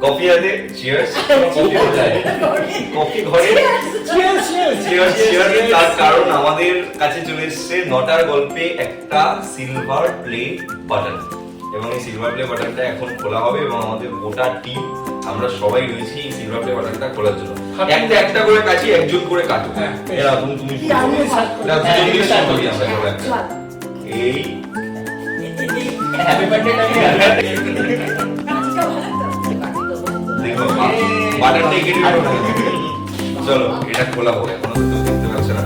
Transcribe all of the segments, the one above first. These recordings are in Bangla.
কফি হাতে চিয়ার্স কফি ঘরে. চিয়ার্স চিয়ার্স তার কারণ আমাদের কাছে চলে এসেছে নটার গল্পে একটা সিলভার প্লে বাটন এবং এই সিলভার প্লে বাটনটা এখন খোলা হবে এবং আমাদের গোটা টিম আমরা সবাই রয়েছি এই সিলভার প্লে বাটনটা খোলার জন্য একটা একটা করে কাছি একজন করে কাটো হ্যাঁ। এরা তুমি তুমি শুরু আমি করো। বাটনটা কেটে চলো এটা খোলা হবে এখনও দেখতে পাচ্ছে না।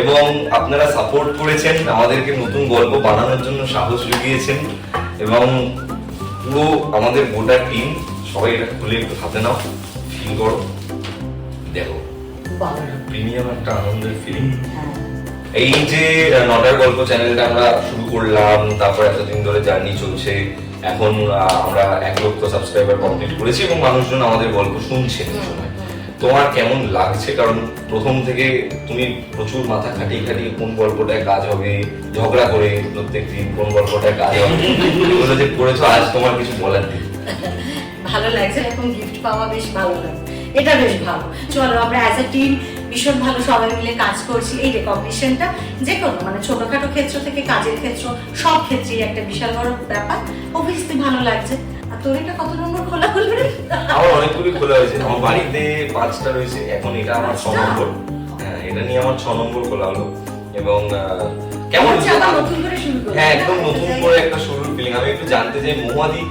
এবং আপনারা সাপোর্ট করেছেন, আমাদেরকে নতুন গল্প বানানোর জন্য সাহস জুগিয়েছেন এবং পুরো আমাদের গোটা টিম সবাই এটা খুলে একটু হাতে নাও ফিল করো, দেখো। প্রিমিয়াম একটা আনন্দের ফিলিং এই যে নটার গল্প চ্যানেলটা আমরা শুরু করলাম, তারপর এতদিন ধরে জার্নি চলছে, এখন আমরা এক লক্ষ সাবস্ক্রাইবার কমপ্লিট করেছি এবং মানুষজন আমাদের গল্প শুনছে সময়। তোমার কেমন লাগছে? কারণ প্রথম থেকে তুমি প্রচুর মাথা খাটিয়ে খাটিয়ে কোন গল্পটায় কাজ হবে, ঝগড়া করে প্রত্যেক দিন কোন গল্পটায় কাজ হবে যে করেছ, আজ তোমার কিছু বলার নেই। ভালো লাগছে, এরকম গিফট পাওয়া বেশ ভালো লাগে এটা বেশ ভালো। চলো, আমরা অ্যাজ এ টিম ভীষণ ভালো সবাই মিলে কাজ করছি। এই রেকগনিশনটা যে কোনো মানে ছোটখাটো ক্ষেত্র থেকে কাজের ক্ষেত্র, সব ক্ষেত্রেই একটা বিশাল বড় ব্যাপার। অবভিয়াসলি ভালো লাগছে। তোর এটা কত নম্বর খোলা হলো আমার অনেকগুলি খোলা হয়েছে। আমার বাড়িতে পাঁচটা রয়েছে। এখন এটা আমার ছ নম্বর। হ্যাঁ এটা নিয়ে আমার ছ নম্বর খোলা হলো। এবং কেমন আচ্ছা। হ্যাঁ একদম নতুন করে একটা শুরুর ফিলিং আমি একটু জানতে চাই মহাদি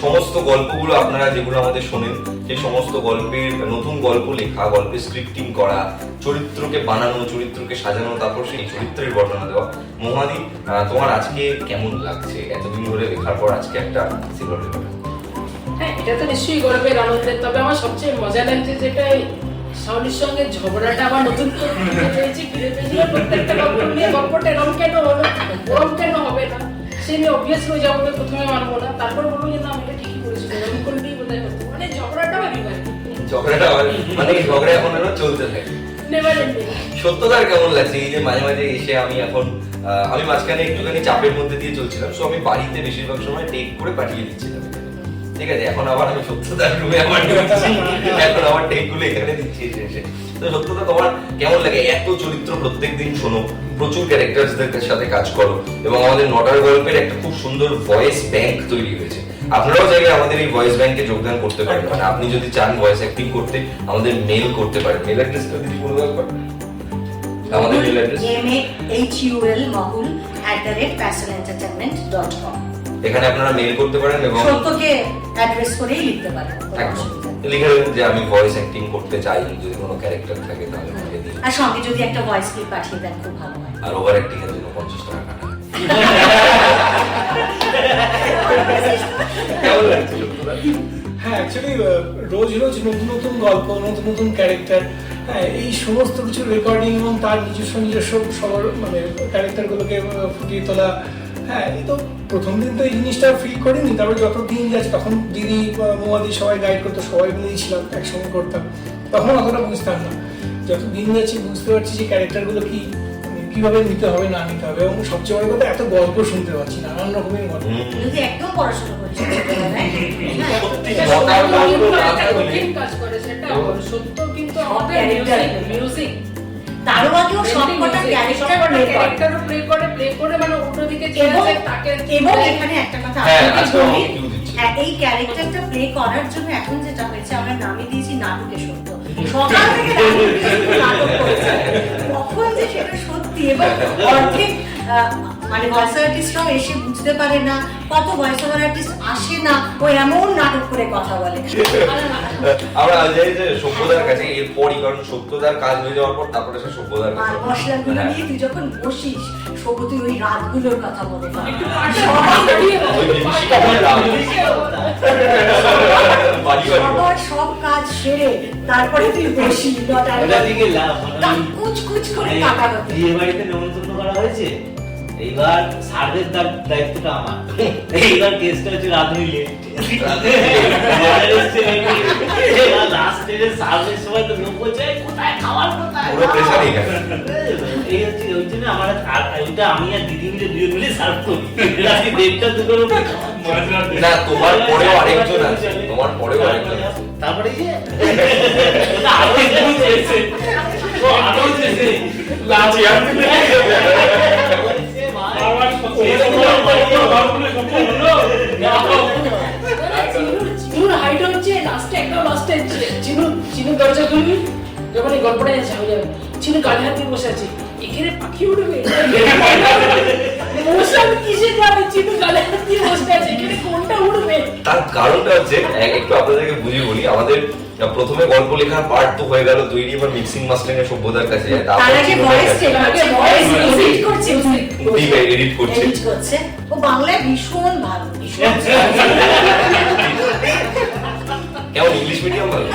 সমস্ত গল্পগুলো আপনারা যেগুলো আমাদের শোনেন সেই সমস্ত গল্পের নতুন গল্প লেখা গল্পের স্ক্রিপ্টিং করা চরিত্রকে বানানো চরিত্রকে সাজানো তারপর সেই চরিত্রের ঘটনা দেওয়া। মহাদি তোমার আজকে কেমন লাগছে? এতদিন ধরে লেখার পর আজকে একটা সিলভার এটা তো নিশ্চয়ই গর্বের আনন্দের তবে আমার সবচেয়ে মজা লাগছে যেটা এই শাওনির সঙ্গে ঝগড়াটা আবার নতুন করে পেয়েছি ফিরে পেয়েছি। প্রত্যেকটা গল্প নিয়ে গল্পটা এরম কেন হলো? ওরম কেন হবে না? সে নিয়ে অবভিয়াসলি ওই যাব প্রথমে মানবো না তারপর বলব যে না আমি এটা ঠিকই করেছি এরকম করলেই হতো মানে ঝগড়াটা ভাবি ভাই ঝগড়াটা মানে ঝগড়া এখন চলতে থাকে। সত্যতার কেমন লাগছে? এই যে মাঝে মাঝে এসে আমি এখন আমি মাঝখানে একটুখানি চাপের মধ্যে দিয়ে চলছিলাম সো আমি বাড়িতে বেশিরভাগ সময় টেক করে পাঠিয়ে দিচ্ছিলাম। ঠিক আছে এখন আবার আমি সত্যতার রুমে আমার ঢুকছি। এখন আমার টেকগুলো এখানে দিচ্ছি এসে তো সত্যতা তোমার কেমন লাগে? এত চরিত্র প্রত্যেকদিন শোনো প্রচুর ক্যারেক্টারসদের সাথে কাজ করো এবং আমাদের নটার গল্পের একটা খুব সুন্দর ভয়েস ব্যাংক তৈরি হয়েছে। আপনারাও চাইলে আমাদের এই ভয়েস ব্যাংকে যোগদান করতে পারেন। মানে আপনি যদি চান ভয়েস অ্যাক্টিং করতে আমাদের মেল করতে পারেন। মেল অ্যাড্রেসটা দিদি বলে আমাদের mail address M A H U L Mahul at the rate parcel entertainment dot com এখানে আপনারা মেল করতে পারেন এবং সত্যকে অ্যাড্রেস করেই লিখতে পারেন। লিখে দেবেন যে আমি ভয়েস অ্যাক্টিং করতে চাই যদি কোনো ক্যারেক্টার থাকে তাহলে আমাকে দিন। আর সঙ্গে যদি একটা ভয়েস ক্লিপ পাঠিয়ে দেন খুব ভালো হয়। আর ওভার অ্যাক্টিং এর জন্য পঞ্চাশ টাকা কাটা। হয়। হ্যাঁ অ্যাকচুয়ালি রোজ রোজ নতুন নতুন গল্প নতুন নতুন ক্যারেক্টার হ্যাঁ এই সমস্ত কিছু রেকর্ডিং এবং তার নিজস্ব নিজস্ব সবার মানে ক্যারেক্টারগুলোকে ফুটিয়ে তোলা হ্যাঁ এই তো প্রথম দিন তো এই জিনিসটা ফিল করিনি তারপরে যত দিন যাচ্ছে তখন দিদি বা মোয়াদি সবাই গাইড করতো সবাই মিলেই ছিলাম একসঙ্গে করতাম। তখন অতটা বুঝতাম না। যত দিন যাচ্ছে বুঝতে পারছি যে ক্যারেক্টারগুলো কি কীভাবে নিতে হবে না নিতে হবে এবং সবচেয়ে বড় কথা এত গল্প শুনতে পাচ্ছি নানান রকমের গল্প। একদম পড়াশোনা কিন্তু না একটা থাকলে- কঠিন কাজ করে সেটা সত্য। কিন্তু আমাদের মিউজিক মিউজিক তারও আগেও সব ক্যারেক্টার প্লে করে। প্লে করে মানে উল্টো দিকে চলে যায় তাকে এবং এখানে একটা কথা হ্যাঁ, দিচ্ছি। হ্যাঁ, এই ক্যারেক্টারটা প্লে করার জন্য এখন যেটা হয়েছে আমরা নামে দিয়েছি নাটকে সত্য। সকাল থেকে নাটক করেছে। কখন যে সেটা সত্যি এবং অর্ধেক মানে ভয়েস আর্টিস্টরাও এসে বুঝতে পারে না কত ভয়েস ওভার আর্টিস্ট আসে না ও এমন নাটক করে কথা বলে। আমরা আজ যাই যে সভ্যতার কাছে এরপরই কারণ সত্যতার কাজ হয়ে যাওয়ার পর তারপরে সে সভ্যতার কাছে মশলাগুলো হ্যাঁ। নিয়ে তুই যখন বসিস সবু তুই ওই রাতগুলোর কথা বলে সবার সব কাজ সেরে তারপরে তুই বসি নটার ওটা দিকে লাভ, মানে টাকুদ কুচ কুচ করে কাটা হতো বিয়ে বাড়িতে নেমন্তন্ন করা হয়েছে? এইবার সার্ভের দায়িত্বটা আমার। এইবার কেসটা হচ্ছে রাধুনি লেট লাস্টে সার্ভের সময় তো লোক বলছে কোথায় খাবার কোথায়? পুরো pressure এই হচ্ছে ওই জন্য আমার ওইটা আমি আর দিদি মিলে দুজন মিলে সার্ভ করি। রাত্রি দেড়টা দুটোর উপরে না তোমার পরেও আরেকজন আছে। তোমার পরেও আরেকজন আছে। তারপরে যে আরও চেয়েছে। আরও চেয়েছে। লাচি চিনুর হাইট হচ্ছে লাস্টে একটা লাস্টে চিনু চিনু দরজা খুলবি যখন এই গল্পটা যাচ্ছে হয়ে যাবে। চিনু গালে হাত দিয়ে বসে আছে। এখানে পাখি উঠবে বসে আমি কিসে যাবে? চিনু গালে হাত বসে আছে। এখানে কোনটা উঠবে তার কারণটা হচ্ছে এক- একটু আপনাদেরকে বুঝিয়ে বলি আমাদের প্রথমে গল্প লেখার পার্ট তো হয়ে গেল তৈরি এবার মিক্সিং মাস্টারিং এর সভ্যতার কাছে। যায় তারপর আগে ভয়েস ভয়েস এডিট করছে এডিট করছে। এডিট করছে। ও বাংলায় ভীষণ ভালো ভীষণ কেমন ইংলিশ মিডিয়াম ভালো?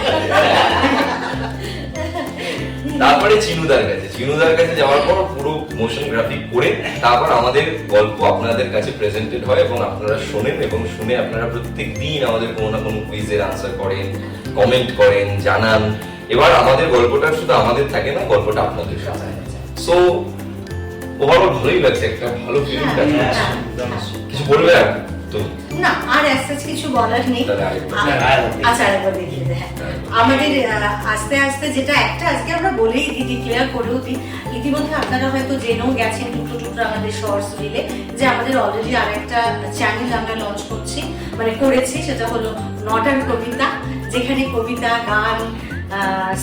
তারপরে চিনুদার কাছে। চিনুদার কাছে যাওয়ার পর পুরো মোশন গ্রাফিক করে তারপর আমাদের গল্প আপনাদের কাছে প্রেজেন্টেড হয় এবং আপনারা শোনেন এবং শুনে আপনারা প্রত্যেক দিন আমাদের কোনো না কোনো কুইজের আনসার করেন কমেন্ট করেন জানান। এবার আমাদের গল্পটা শুধু আমাদের থাকে না গল্পটা আপনাদের সাথে। সো ওভারঅল ভালোই লাগছে একটা ভালো ফিলিং হ্যাঁ, লাগছে হ্যাঁ। কিছু বলবে আর তো? না আর অ্যাসাচ কিছু বলার নেই। আচ্ছা আরেকবার দেখিয়ে দে, হ্যাঁ। আমাদের আস্তে আস্তে যেটা একটা আজকে বলেই দিই ডিক্লেয়ার করেও দিই। ইতিমধ্যে আপনারা হয়তো জেনেও গেছেন টুকরো টুকরো আমাদের শর্টস রিলে যে আমাদের অলরেডি আর একটা চ্যানেল আমরা লঞ্চ করছি মানে করেছি, সেটা হলো নট আর কবিতা যেখানে কবিতা, গান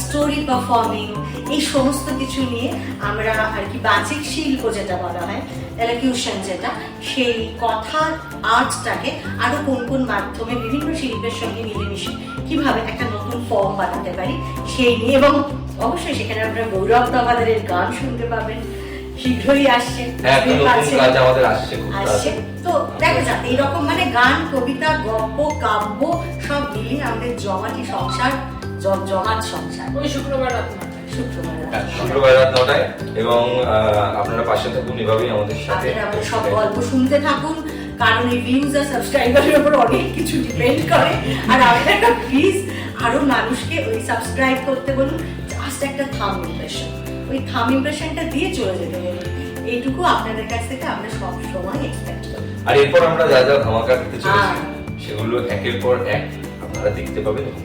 স্টোরি পারফর্মিং এই সমস্ত কিছু নিয়ে আমরা আর কি বাচিক শিল্প যেটা বলা হয় এলাকিউশন যেটা, সেই কথার আর্টটাকে আরও কোন কোন মাধ্যমে বিভিন্ন শিল্পের সঙ্গে মিলেমিশে কীভাবে একটা নতুন ফর্ম বানাতে পারি, সেই নিয়ে এবং অবশ্যই সেখানে আপনারা গৌরব দাবাদারের গান শুনতে পাবেন। শীঘ্রই আসছে। হ্যাঁ আমাদের আসছে আসছে। তো দেখা যাক এইরকম মানে গান কবিতা গল্প কাব্য সব মিলিয়ে আমাদের জমাটি সংসার জমাট সংসার। ওই শুক্রবার রাত শুক্রবার রাত। হ্যাঁ, শুক্রবার রাত নটায় এবং আপনারা পাশে থাকুন এভাবেই আমাদের সাথে সব গল্প শুনতে থাকুন। কারণ এই ভিউজ আর সাবস্ক্রাইবারের উপর অনেক কিছু ডিপেন্ড করে। আর আপনারা প্লিজ আরও মানুষকে ওই সাবস্ক্রাইব করতে বলুন। জাস্ট একটা থাম ইমপ্রেশন ওই থাম ইমপ্রেশনটা দিয়ে চলে যেতে হবে। এইটুকু আপনাদের কাছ থেকে আমরা সব সময় এক্সপেক্ট করি। আর এরপর আমরা যা যা ধামাকা দিতে চলেছি হ্যাঁ। সেগুলো একের পর এক আপনারা দেখতে পাবেন এবং